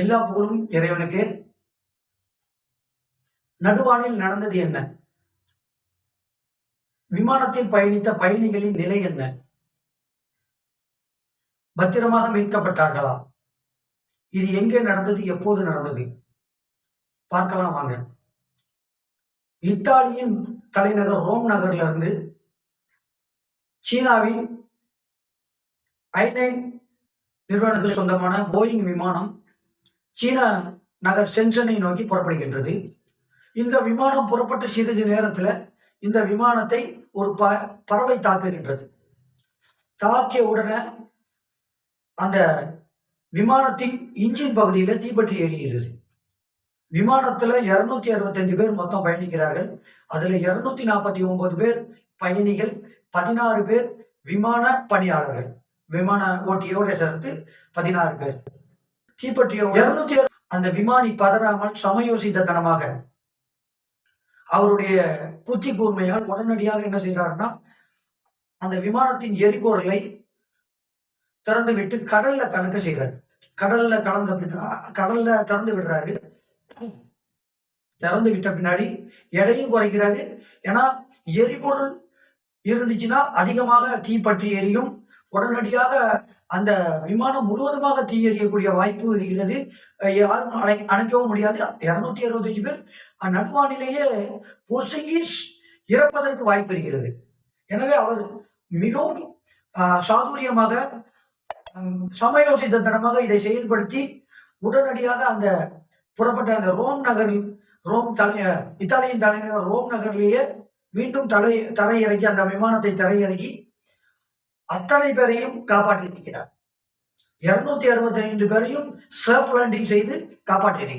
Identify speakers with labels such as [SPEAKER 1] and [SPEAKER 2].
[SPEAKER 1] எல்லா புகழும் இறைவனுக்கு. நடுவானில் நடந்தது என்ன? விமானத்தில் பயணித்த பயணிகளின் நிலை என்ன? பத்திரமாக மீட்கப்பட்டார்களா? இது எங்கே நடந்தது? எப்போது நடந்தது? பார்க்கலாம் வாங்க. இத்தாலியின் தலைநகர் ரோம் நகர்ல இருந்து சீனாவின் ஐநைன் நிறுவனத்துக்கு சொந்தமான போயிங் விமானம் சீன நகர் சென்சனை நோக்கி புறப்படுகின்றது. இந்த விமானம் புறப்பட்ட சிறிது நேரத்தில் இந்த விமானத்தை ஒரு ப பறவை தாக்குகின்றது. தாக்கிய உடனே அந்த விமானத்தின் இன்ஜின் பகுதியில் தீப்பற்றி எரிகிறது விமானத்துல இருநூத்தி அறுபத்தஞ்சு பேர் மொத்தம் பயணிக்கிறார்கள். அதுல இருநூத்தி நாற்பத்தி ஒன்பது பேர் பயணிகள் பதினாறு பேர் விமான பணியாளர்கள். விமான ஓட்டியோட சேர்த்து பதினாறு பேர். தீப்பற்றிய இருநூத்தி அந்த விமானி பதறாமல் சமயோசித்தனமாக அவருடைய புத்தி கூர்மையால் உடனடியாக என்ன செய்யறாருன்னா அந்த விமானத்தின் எரிபொருளை திறந்து விட்டு கடல்ல கலக்க செய்யறாரு கடல்ல கலந்த கடல்ல திறந்து விடுறாரு. திறந்து விட்ட பின்னாடி எடையும் குறைக்கிறாரு. ஏன்னா எரிபொருள் இருந்துச்சுன்னா அதிகமாக தீப்பற்றி எரியும். உடனடியாக அந்த விமானம் முழுவதுமாக தீ எறியக்கூடிய வாய்ப்பு இருக்கிறது. யாரும் அணை அணைக்கவும் முடியாது. இருநூத்தி அறுபத்தஞ்சு பேர் அஹ் நடுவானிலேயே பொசுங்கி இறப்பதற்கு வாய்ப்பு இருக்கிறது. எனவே அவர் மிகவும் சாதுரியமாக சமயோசித்த தனமாக இதை செயல்படுத்தி உடனடியாக அந்த புறப்பட்ட அந்த ரோம் நகரில் ரோம் தலை இத்தாலியின் தலைநகர் ரோம் நகரிலேயே மீண்டும் தலை தரையிறக்கி அந்த விமானத்தை தரையிறக்கி அத்தனை பேரையும் காப்பாற்றி இருக்கிறார் இருநூத்தி அறுபத்தி ஐந்து பேரையும் செல்ஃப் லேண்டிங் செய்து காப்பாற்றி இருக்கிறார்